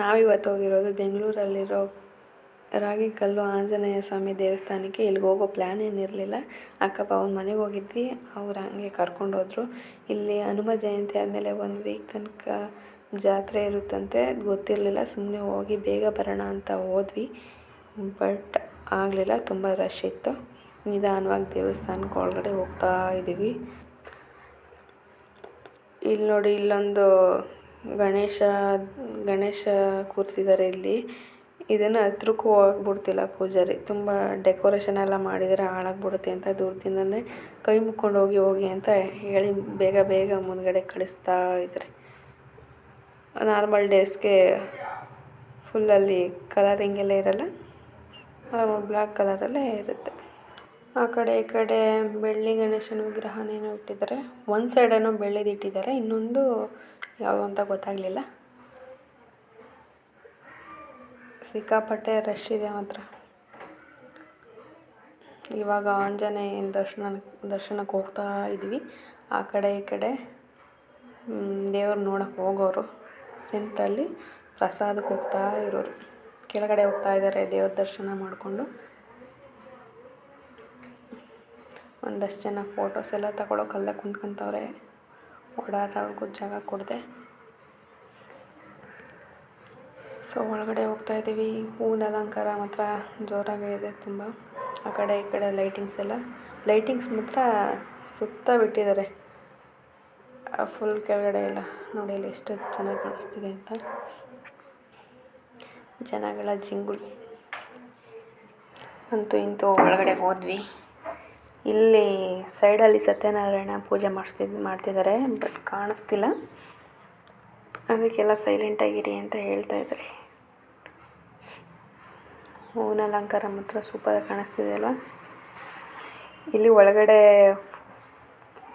ನಾವಿವತ್ತು ಹೋಗಿರೋದು ಬೆಂಗಳೂರಲ್ಲಿರೋ ರಾಗಿಕಲ್ಲು ಆಂಜನೇಯ ಸ್ವಾಮಿ ದೇವಸ್ಥಾನಕ್ಕೆ. ಇಲ್ಲಿಗೆ ಹೋಗೋ ಪ್ಲ್ಯಾನ್ ಏನಿರಲಿಲ್ಲ. ಅಕ್ಕ ಅವ್ನ ಮನೆಗೆ ಹೋಗಿದ್ವಿ. ಅವ್ರು ಹಂಗೆ ಕರ್ಕೊಂಡೋದ್ರು ಇಲ್ಲಿ ಹನುಮ ಜಯಂತಿ ಆದಮೇಲೆ ಒಂದು ವೀಕ್ ತನಕ ಜಾತ್ರೆ ಇರುತ್ತಂತೆ. ಗೊತ್ತಿರಲಿಲ್ಲ. ಸುಮ್ಮನೆ ಹೋಗಿ ಬೇಗ ಬರೋಣ ಅಂತ ಹೋದ್ವಿ. ಬಟ್ ಆಗಲಿಲ್ಲ. ತುಂಬ ರಶ್ ಇತ್ತು. ನಿಧಾನವಾಗಿ ದೇವಸ್ಥಾನಕ್ಕೆ ಒಳಗಡೆ ಹೋಗ್ತಾ ಇದ್ದೀವಿ ಇಲ್ಲಿ ನೋಡಿ ಇಲ್ಲೊಂದು ಗಣೇಶ ಗಣೇಶ ಕೂರಿಸಿದ್ದಾರೆ ಇಲ್ಲಿ. ಇದನ್ನು ಹತ್ರಕ್ಕೂ ಹೋಗ್ಬಿಡ್ತಿಲ್ಲ ಪೂಜಾರಿ. ತುಂಬ ಡೆಕೋರೇಷನ್ ಎಲ್ಲ ಮಾಡಿದರೆ, ಹಾಳಾಗ್ಬಿಡುತ್ತೆ ಅಂತ ದೂರದಿಂದನೇ ಕೈ ಮುಕ್ಕೊಂಡು ಹೋಗಿ ಹೋಗಿ ಅಂತ ಹೇಳಿ ಬೇಗ ಬೇಗ ಮುಂದ್ಗಡೆ ಕಳಿಸ್ತಾ ಇದ್ದಾರೆ ನಾರ್ಮಲ್ ಡೇಸ್ಗೆ ಫುಲ್ಲಲ್ಲಿ ಕಲರಿಂಗ್ ಎಲ್ಲ ಇರಲ್ಲ ಬ್ಲ್ಯಾಕ್ ಕಲರಲ್ಲೇ ಇರುತ್ತೆ. ಆ ಕಡೆ ಈ ಕಡೆ ಬೆಳ್ಳಿ ಗಣೇಶನ ವಿಗ್ರಹನೇನೋ ಇಟ್ಟಿದ್ದಾರೆ ಒಂದು ಸೈಡೇನೋ ಬೆಳ್ಳಿದಿಟ್ಟಿದ್ದಾರೆ ಇನ್ನೊಂದು ಯಾವುದು ಅಂತ ಗೊತ್ತಾಗಲಿಲ್ಲ. ಸಿಕ್ಕಾಪಟ್ಟೆ ರಶ್ ಇದೆ ಮಾತ್ರ. ಇವಾಗ ಆಂಜನೇಯನ ದರ್ಶನ, ದರ್ಶನಕ್ಕೆ ಹೋಗ್ತಾ ಇದ್ವಿ ಆ ಕಡೆ ಈ ಕಡೆ ದೇವ್ರು ನೋಡೋಕ್ಕೆ ಹೋಗೋರು. ಸೆಂಟ್ರಲ್ಲಿ ಪ್ರಸಾದಕ್ಕೆ ಹೋಗ್ತಾ ಇರೋರು. ಕೆಳಗಡೆ ಹೋಗ್ತಾ ಇದ್ದಾರೆ ದೇವ್ರ ದರ್ಶನ ಮಾಡಿಕೊಂಡು. ಒಂದಷ್ಟು ಜನ ಫೋಟೋಸ್ ಎಲ್ಲ ತಗೊಳ್ಳೋಕಲ್ಲೇ ಕುಂತ್ಕೊಂತವ್ರೆ. ಓಡಾಡೋರ್ಗೂ ಜಾಗ ಕೊಡದೆ. ಸೊ ಒಳಗಡೆ ಹೋಗ್ತಾ ಇದ್ದೀವಿ. ಹೂವಿನ ಅಲಂಕಾರ ಮಾತ್ರ ಜೋರಾಗೇ ಇದೆ ತುಂಬ. ಆ ಕಡೆ, ಈ ಕಡೆ ಲೈಟಿಂಗ್ಸ್ ಎಲ್ಲ. ಲೈಟಿಂಗ್ಸ್ ಮಾತ್ರ ಸುತ್ತ ಬಿಟ್ಟಿದ್ದಾರೆ. ಫುಲ್ ಕೆಳಗಡೆ ಎಲ್ಲ ನೋಡಿ, ಇಲ್ಲಿ ಎಷ್ಟು ಚೆನ್ನಾಗಿ ಕಾಣಿಸ್ತಿದೆ ಅಂತ. ಜನಗಳ ಜಿಂಗುಳಿ. ಅಂತೂ ಇಂತೂ ಒಳಗಡೆ ಹೋದ್ವಿ. ಇಲ್ಲಿ ಸೈಡಲ್ಲಿ ಸತ್ಯನಾರಾಯಣ ಪೂಜೆ ಮಾಡಿಸ್ತಿದ್ ಮಾಡ್ತಿದ್ದಾರೆ ಬಟ್ ಕಾಣಿಸ್ತಿಲ್ಲ. ಅದಕ್ಕೆಲ್ಲ ಸೈಲೆಂಟ್ ಆಗಿರಿ ಅಂತ ಹೇಳ್ತಾ ಇದ್ದಾರೆ. ಹೂವಿನ ಅಲಂಕಾರ ಮಾತ್ರ ಸೂಪರಾಗಿ ಕಾಣಿಸ್ತಿದೆ ಅಲ್ವಾ? ಇಲ್ಲಿ ಒಳಗಡೆ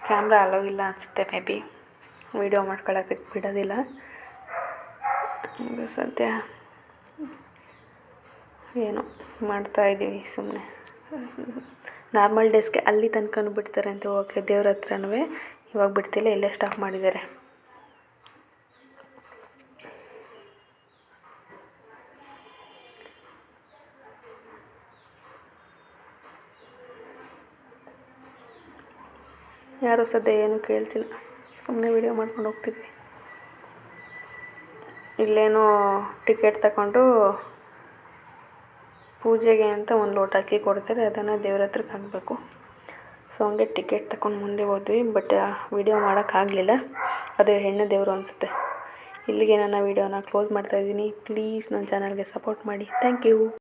ಕ್ಯಾಮ್ರಾ ಅಲೋ ಇಲ್ಲ ಅನಿಸುತ್ತೆ ಮೇ ಬಿ ವೀಡಿಯೋ ಮಾಡ್ಕೊಳ್ಳೋದಕ್ಕೆ ಬಿಡೋದಿಲ್ಲ ಸದ್ಯ ಏನು ಮಾಡ್ತಾ ಇದ್ದೀವಿ ಸುಮ್ಮನೆ ನಾರ್ಮಲ್ ಡೇಸ್ಗೆ ಅಲ್ಲಿ ತನಕನೂ ಬಿಡ್ತಾರೆ ಅಂತ ಓಕೆ, ದೇವ್ರ ಹತ್ರನೂ. ಇವಾಗ ಬಿಡ್ತಿಲ್ಲ, ಇಲ್ಲೇ ಸ್ಟಾಪ್ ಮಾಡಿದ್ದಾರೆ. ಯಾರೂ ಸದ್ಯ ಏನೂ ಕೇಳ್ತಿಲ್ಲ. ಸುಮ್ಮನೆ ವಿಡಿಯೋ ಮಾಡ್ಕೊಂಡು ಹೋಗ್ತಿದ್ವಿ. ಇಲ್ಲೇನೋ ಟಿಕೆಟ್ ತಗೊಂಡು ಪೂಜೆಗೆ ಅಂತ ಒಂದು ಲೋಟ ಅಕ್ಕಿ ಕೊಡ್ತಾರೆ, ಅದನ್ನು ದೇವ್ರ ಹತ್ರಕ್ಕೆ ಹಾಕಬೇಕು. ಸೊ ಹಂಗೆ ಟಿಕೆಟ್ ತಗೊಂಡು ಮುಂದೆ ಹೋದ್ವಿ ಬಟ್ ವೀಡಿಯೋ ಮಾಡೋಕ್ಕಾಗಲಿಲ್ಲ ಅದು ಹೆಣ್ಣು ದೇವರು ಅನಿಸುತ್ತೆ. ಇಲ್ಲಿಗೆ ನನ್ನ ವೀಡಿಯೋನ ಕ್ಲೋಸ್ ಮಾಡ್ತಾಯಿದ್ದೀನಿ ಪ್ಲೀಸ್ ನನ್ನ ಚಾನಲ್ಗೆ ಸಪೋರ್ಟ್ ಮಾಡಿ. Thank you